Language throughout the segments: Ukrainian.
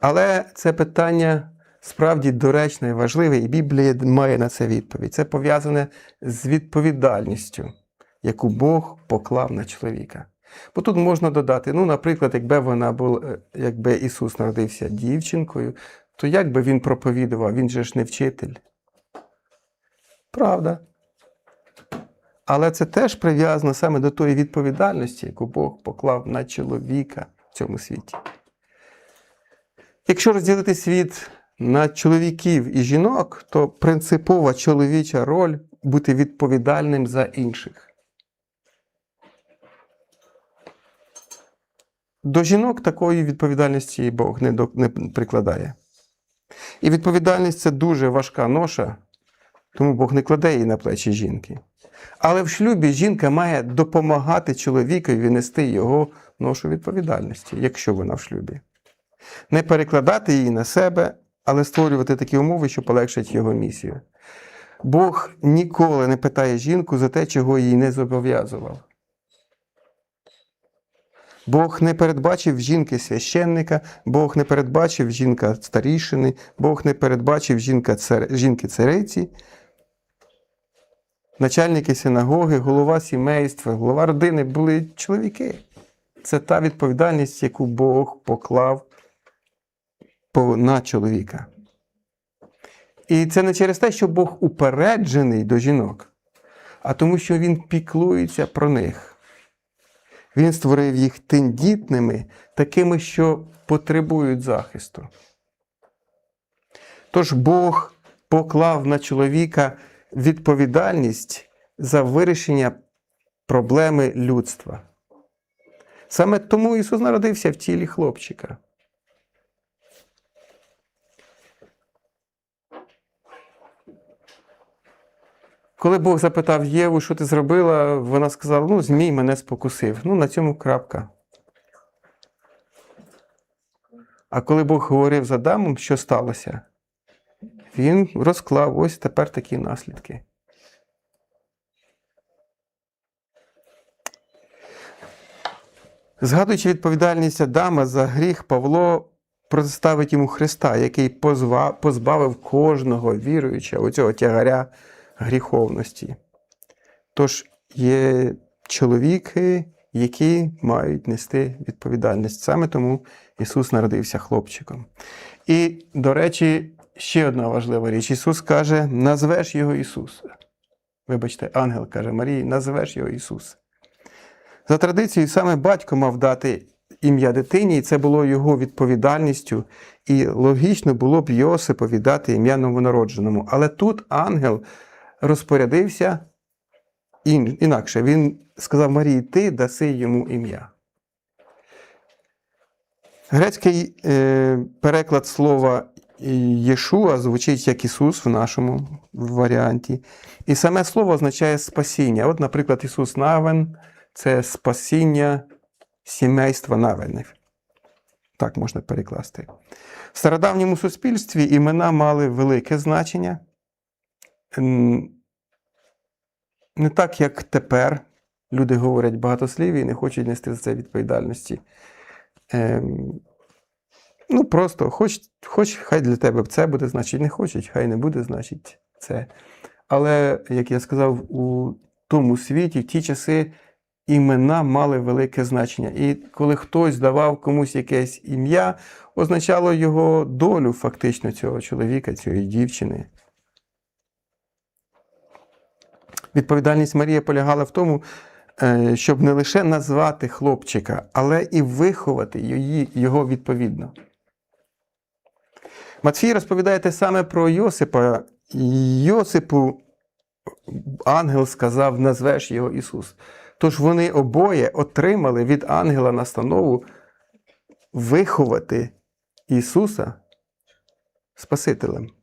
Але це питання справді доречне і важливе, і Біблія має на це відповідь. Це пов'язане з відповідальністю, яку Бог поклав на чоловіка. Бо тут можна додати, ну, наприклад, якби вона була, якби Ісус народився дівчинкою, то як би він проповідував? Він же ж не вчитель. Правда. Але це теж прив'язано саме до тої відповідальності, яку Бог поклав на чоловіка в цьому світі. Якщо розділити світ на чоловіків і жінок, то принципова чоловіча роль бути відповідальним за інших. До жінок такої відповідальності Бог не, до, не прикладає. І відповідальність це дуже важка ноша, тому Бог не кладе її на плечі жінки. Але в шлюбі жінка має допомагати чоловікові нести його ношу відповідальності, якщо вона в шлюбі. Не перекладати її на себе, але створювати такі умови, що полегшать його місію. Бог ніколи не питає жінку за те, чого їй не зобов'язував. Бог не передбачив жінки священника, Бог не передбачив жінка старішини, Бог не передбачив жінка цар... жінки цариці, начальники синагоги, голова сімейства, голова родини були чоловіки. Це та відповідальність, яку Бог поклав по- на чоловіка. І це не через те, що Бог упереджений до жінок, а тому, що Він піклується про них. Він створив їх тендітними, такими, що потребують захисту. Тож Бог поклав на чоловіка відповідальність за вирішення проблеми людства. Саме тому Ісус народився в тілі хлопчика. Коли Бог запитав Єву, що ти зробила, вона сказала: ну, змій мене спокусив. Ну, на цьому крапка. А коли Бог говорив з Адамом, що сталося, він розклав ось тепер такі наслідки. Згадуючи відповідальність Адама за гріх, Павло протиставить йому Христа, який позбавив кожного віруючого оцього тягаря гріховності. Тож є чоловіки, які мають нести відповідальність. Саме тому Ісус народився хлопчиком. І, до речі, ще одна важлива річ. Ісус каже: назвеш його Ісус. Вибачте, ангел каже Марії, назвеш його Ісус. За традицією, саме батько мав дати ім'я дитині, і це було його відповідальністю. І логічно було б Йосипові дати ім'я новонародженому. Але тут ангел розпорядився інакше. Він сказав Марії, ти даси йому ім'я. Грецький е, переклад слова Єшуа звучить як Ісус в нашому варіанті. І саме слово означає спасіння. От, наприклад, Ісус Навен це спасіння сімейства Навенів. Так можна перекласти. В стародавньому суспільстві імена мали велике значення. Не так, як тепер. Люди говорять багатослів'я і не хочуть нести за це відповідальності. Ем, ну, просто хоч, хоч хай для тебе це буде, значить не хочуть, хай не буде, значить це. Але, як я сказав, у тому світі, в ті часи імена мали велике значення. І коли хтось давав комусь якесь ім'я, означало його долю фактично цього чоловіка, цієї дівчини. Відповідальність Марії полягала в тому, е, щоб не лише назвати хлопчика, але і виховати її, його відповідно. Матфій розповідає те саме про Йосипа. Йосипу ангел сказав: назвеш його Ісус. Тож вони обоє отримали від ангела настанову виховати Ісуса Спасителем.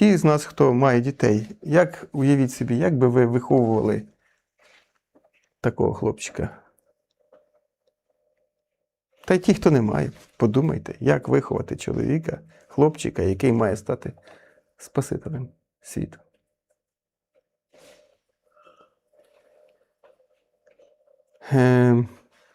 Ті з нас, хто має дітей, як уявіть собі, як би ви виховували такого хлопчика? Та й ті, хто не має, подумайте, як виховати чоловіка, хлопчика, який має стати Спасителем світу. Е,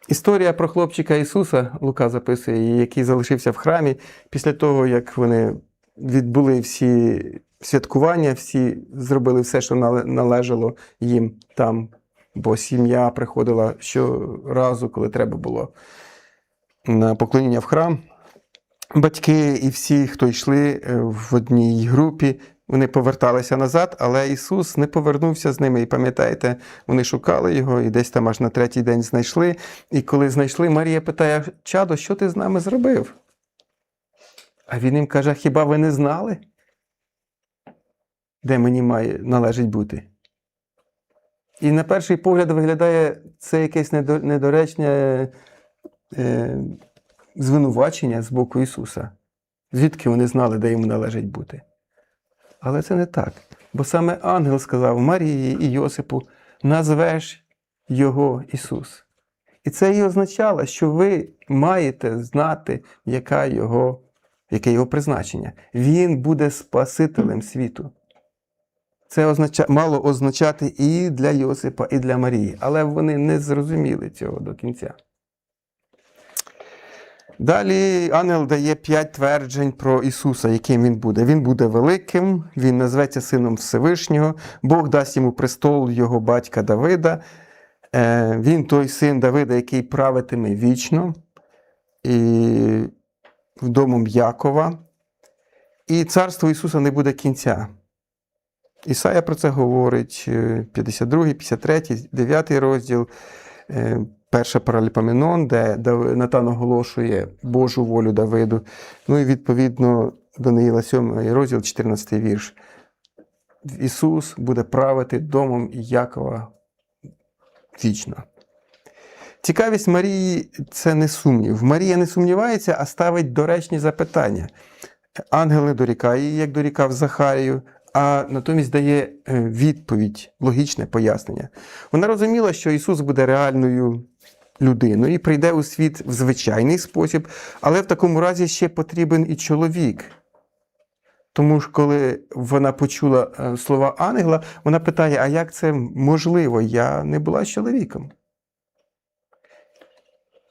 Історія про хлопчика Ісуса, Лука записує, який залишився в храмі після того, як вони відбули всі святкування, всі зробили все, що належало їм там, бо сім'я приходила щоразу, коли треба було на поклоніння в храм. Батьки і всі, хто йшли е, в одній групі, вони поверталися назад, але Ісус не повернувся з ними. І пам'ятаєте, вони шукали його і десь там аж на третій день знайшли. І коли знайшли, Марія питає: Чадо, що ти з нами зробив? А він їм каже: хіба ви не знали? Де мені має належить бути? І на перший погляд виглядає це якесь недоречне е, звинувачення з боку Ісуса. Звідки вони знали, де йому належить бути? Але це не так. Бо саме ангел сказав Марії і Йосипу: назвеш його Ісус. І це і означало, що ви маєте знати, яка його, яке його призначення. Він буде Спасителем світу. Це означа... мало означати і для Йосипа, і для Марії, але вони не зрозуміли цього до кінця. Далі ангел дає п'ять тверджень про Ісуса, яким він буде. Він буде великим, він назветься Сином Всевишнього, Бог дасть йому престол його батька Давида. Е, Він той син Давида, який правитиме вічно, і домом Якова. І царство Ісуса не буде кінця. Ісая про це говорить е, 52, 53, 9 розділ, е, перша параліпоменон, де Натан оголошує Божу волю Давиду. Ну і відповідно Даниїла 7 розділ, 14 вірш. Ісус буде правити домом Якова вічно. Цікавість Марії це не сумнів. Марія не сумнівається, а ставить доречні запитання. Ангел не дорікає їй, як дорікав Захарію, а натомість дає е, відповідь, логічне пояснення. Вона розуміла, що Ісус буде реальною людиною і прийде у світ в звичайний спосіб, але в такому разі ще потрібен і чоловік. Тому ж, коли вона почула е, слова ангела, вона питає: а як це можливо? Я не була з чоловіком.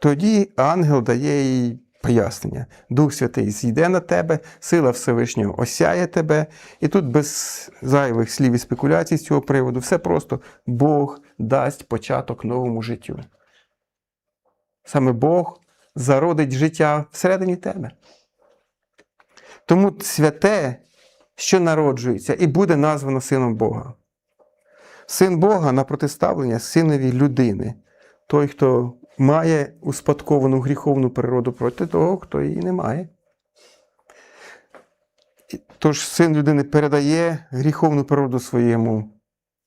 Тоді ангел дає їй пояснення. Дух Святий зійде на тебе, сила Всевишнього осяє тебе. І тут без зайвих слів і спекуляцій з цього приводу, все просто Бог дасть початок новому життю. Саме Бог зародить життя всередині тебе. Тому святе, що народжується, і буде названо сином Бога. Син Бога на протиставлення синові людини, той, хто має успадковану гріховну природу проти того, хто її не має. Тож син людини передає гріховну природу своєму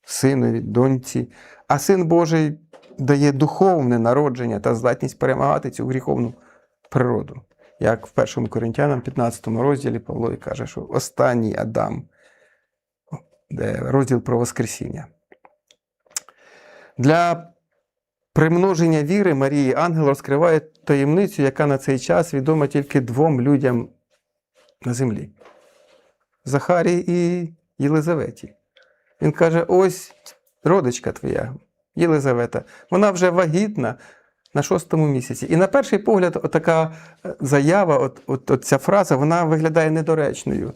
синові, доньці, а син Божий дає духовне народження та здатність перемагати цю гріховну природу. Як в 1 Коринтянам 15 розділі Павло і каже, що останній Адам, розділ про Воскресіння. Для примноження віри Марії ангел розкриває таємницю, яка на цей час відома тільки двом людям на землі Захарії і Єлизаветі. Він каже: ось родичка твоя, Єлизавета, вона вже вагітна на шостому місяці. І на перший погляд, отака е, заява, от, от, от ця фраза, вона виглядає недоречною.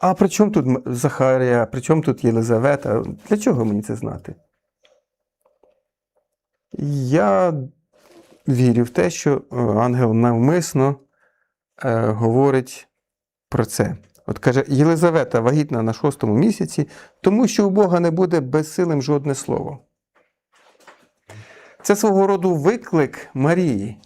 А при чому тут Захарія, при чому тут Єлизавета? Для чого мені це знати? Я вірю в те, що е, ангел навмисно е, говорить про це. От каже, Єлизавета вагітна на шостому місяці, тому що у Бога не буде безсилим жодне слово. Це свого роду виклик Марії.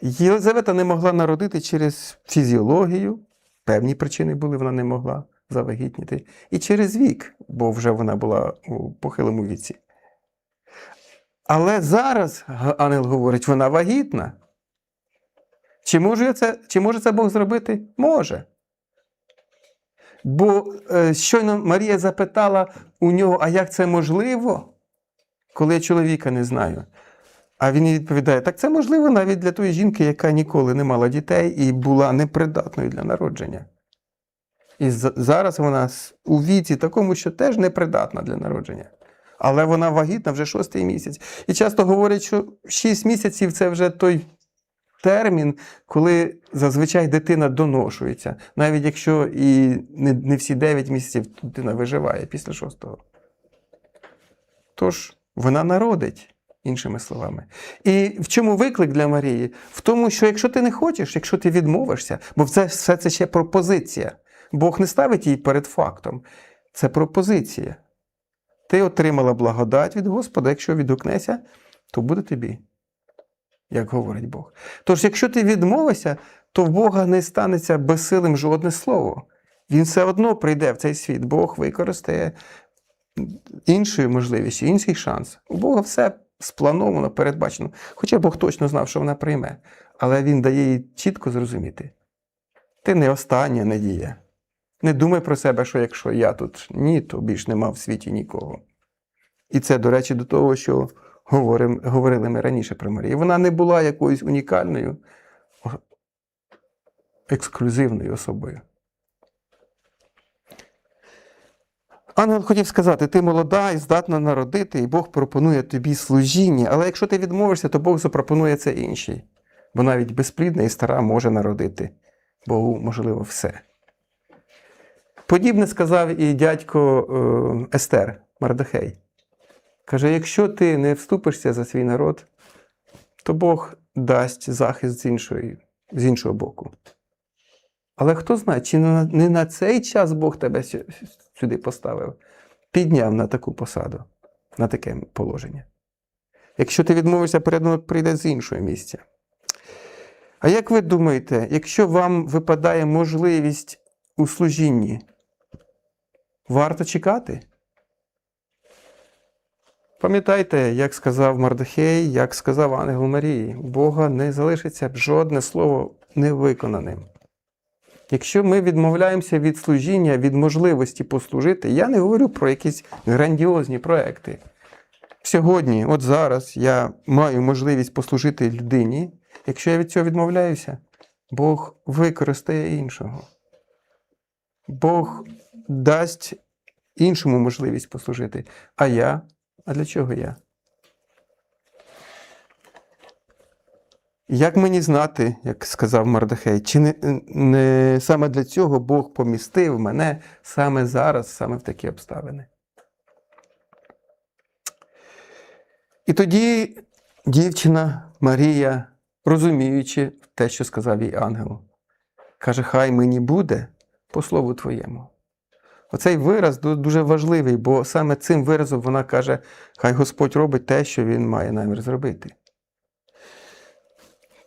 Єлизавета не могла народити через фізіологію, певні причини були, вона не могла завагітніти, і через вік, бо вже вона була у похилому віці. Але зараз, ангел говорить, вона вагітна. Чи може це, чи може це Бог зробити? Може. Бо е, щойно Марія запитала у нього, а як це можливо, коли я чоловіка не знаю. А він їй відповідає: так це можливо навіть для тої жінки, яка ніколи не мала дітей і була непридатною для народження. І зараз вона у віці такому, що теж непридатна для народження. Але вона вагітна вже шостий місяць. І часто говорять, що 6 місяців це вже той термін, коли зазвичай дитина доношується, навіть якщо і не, не всі 9 місяців дитина виживає після шостого. Тож вона народить, іншими словами. І в чому виклик для Марії? В тому, що якщо ти не хочеш, якщо ти відмовишся, бо це все це ще пропозиція. Бог не ставить її перед фактом. Це пропозиція. Ти отримала благодать від Господа, якщо відгукнешся, то буде тобі, як говорить Бог. Тож, якщо ти відмовишся, то в Бога не станеться безсилим жодне слово. Він все одно прийде в цей світ. Бог використає іншою можливістю, інший шанс. У Бога все сплановано, передбачено. Хоча Бог точно знав, що вона прийме, але Він дає їй чітко зрозуміти. Ти не остання надія. Не думай про себе, що якщо я тут ні, то більш нема в світі нікого. І це, до речі, до того, що говорим, говорили ми раніше про Марію. Вона не була якоюсь унікальною, ексклюзивною особою. Ангел хотів сказати: ти молода і здатна народити, і Бог пропонує тобі служіння. Але якщо ти відмовишся, то Бог запропонує це іншій. Бо навіть безплідна і стара може народити. Богу можливо все. Подібне сказав і дядько е, Естер Мардахей. Каже: якщо ти не вступишся за свій народ, то Бог дасть захист з, іншої, з іншого боку. Але хто знає, чи не на- цей час Бог тебе сюди поставив, підняв на таку посаду, на таке положення. Якщо ти відмовишся, порятунок прийде з іншого місця. А як ви думаєте, якщо вам випадає можливість у служінні, варто чекати? Пам'ятайте, як сказав Мардахей, як сказав Ангел Марії, у Бога не залишиться жодне слово невиконаним. Якщо ми відмовляємося від служіння, від можливості послужити, я не говорю про якісь грандіозні проекти. Сьогодні, от зараз, я маю можливість послужити людині. Якщо я від цього відмовляюся, Бог використає іншого. Бог дасть іншому можливість послужити. А я? А для чого я? Як мені знати, як сказав Мардахей, чи не, не саме для цього Бог помістив мене саме зараз, саме в такі обставини? І тоді дівчина Марія, розуміючи те, що сказав їй ангел, каже: Хай мені буде по слову твоєму. Оцей вираз дуже важливий, бо саме цим виразом вона каже: Хай Господь робить те, що Він має намір зробити.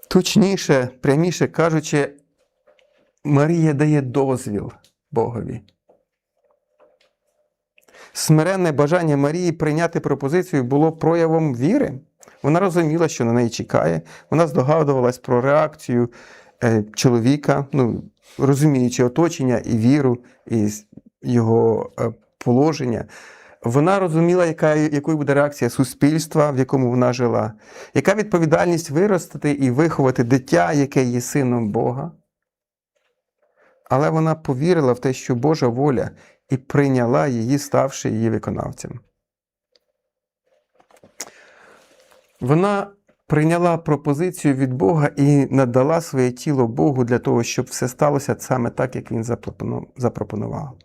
Точніше, пряміше кажучи, Марія дає дозвіл Богові. Смиренне бажання Марії прийняти пропозицію було проявом віри. Вона розуміла, що на неї чекає. Вона здогадувалась про реакцію е, чоловіка, ну, розуміючи оточення і віру, і його е, положення. Вона розуміла, яка, якою буде реакція суспільства, в якому вона жила, яка відповідальність виростити і виховати дитя, яке є сином Бога. Але вона повірила в те, що Божа воля і прийняла її, ставши її виконавцем. Вона прийняла пропозицію від Бога і надала своє тіло Богу для того, щоб все сталося саме так, як він запропонував.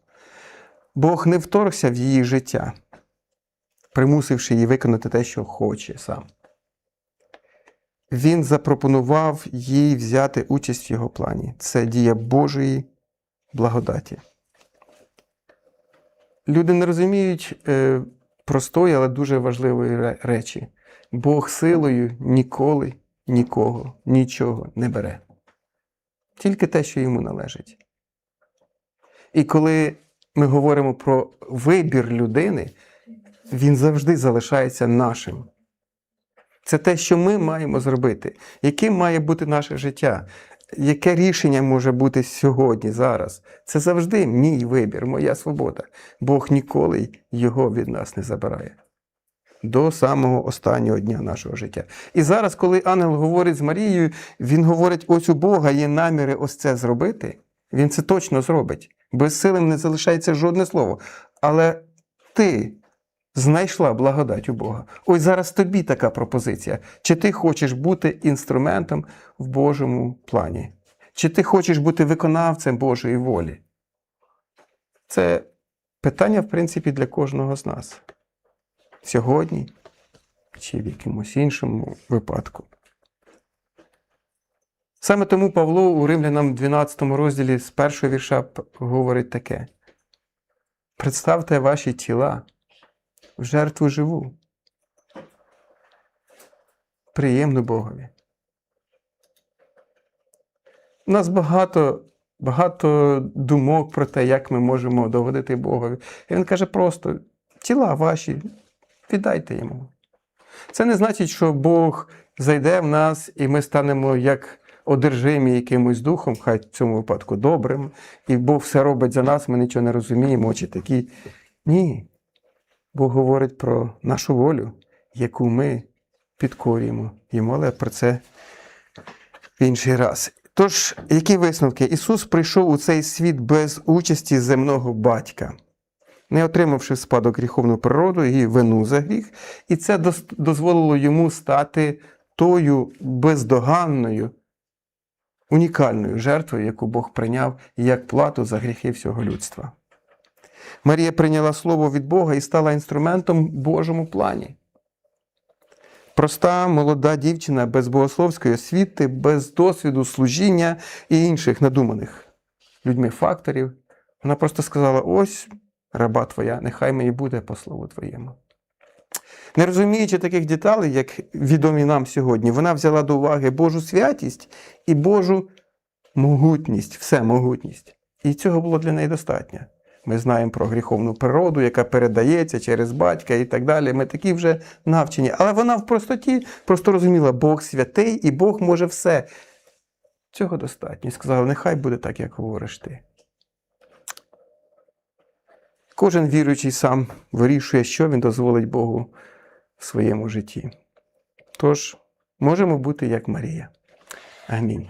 Бог не вторгся в її життя, примусивши її виконати те, що хоче сам. Він запропонував їй взяти участь в його плані. Це дія Божої благодаті. Люди не розуміють е, простої, але дуже важливої речі. Бог силою ніколи нікого, нічого не бере. Тільки те, що йому належить. І коли ми говоримо про вибір людини, він завжди залишається нашим. Це те, що ми маємо зробити. Яким має бути наше життя? Яке рішення може бути сьогодні, зараз? Це завжди мій вибір, моя свобода. Бог ніколи його від нас не забирає. До самого останнього дня нашого життя. І зараз, коли ангел говорить з Марією, він говорить: ось у Бога є наміри ось це зробити. Він це точно зробить. Безсилим не залишається жодне слово. Але ти знайшла благодать у Бога. Ось зараз тобі така пропозиція. Чи ти хочеш бути інструментом в Божому плані? Чи ти хочеш бути виконавцем Божої волі? Це питання, в принципі, для кожного з нас. Сьогодні чи в якомусь іншому випадку. Саме тому Павло у Римлянам 12 розділі з першого вірша говорить таке: Представте ваші тіла в жертву живу, приємну Богові. У нас багато, багато думок про те, як ми можемо доводити Богові. І він каже просто: тіла ваші, віддайте йому. Це не значить, що Бог зайде в нас, і ми станемо як одержимі якимось духом, хай в цьому випадку добрим, і Бог все робить за нас, ми нічого не розуміємо, очі такі. Ні. Бог говорить про нашу волю, яку ми підкорюємо йому, але про це в інший раз. Тож, які висновки? Ісус прийшов у цей світ без участі земного батька, не отримавши в спадок гріховну природу і вину за гріх, і це дозволило йому стати тою бездоганною, унікальною жертвою, яку Бог прийняв як плату за гріхи всього людства. Марія прийняла слово від Бога і стала інструментом в Божому плані. Проста молода дівчина без богословської освіти, без досвіду служіння і інших надуманих людьми факторів. Вона просто сказала: ось раба твоя, нехай мені буде по слову твоєму. Не розуміючи таких деталей, як відомі нам сьогодні, вона взяла до уваги Божу святість і Божу могутність, всемогутність. І цього було для неї достатньо. Ми знаємо про гріховну природу, яка передається через батька і так далі. Ми такі вже навчені. Але вона в простоті просто розуміла, Бог святий і Бог може все. Цього достатньо. Сказала, нехай буде так, як говориш ти. Кожен віруючий сам вирішує, що він дозволить Богу в своєму житті. Тож, можемо бути як Марія. Амінь.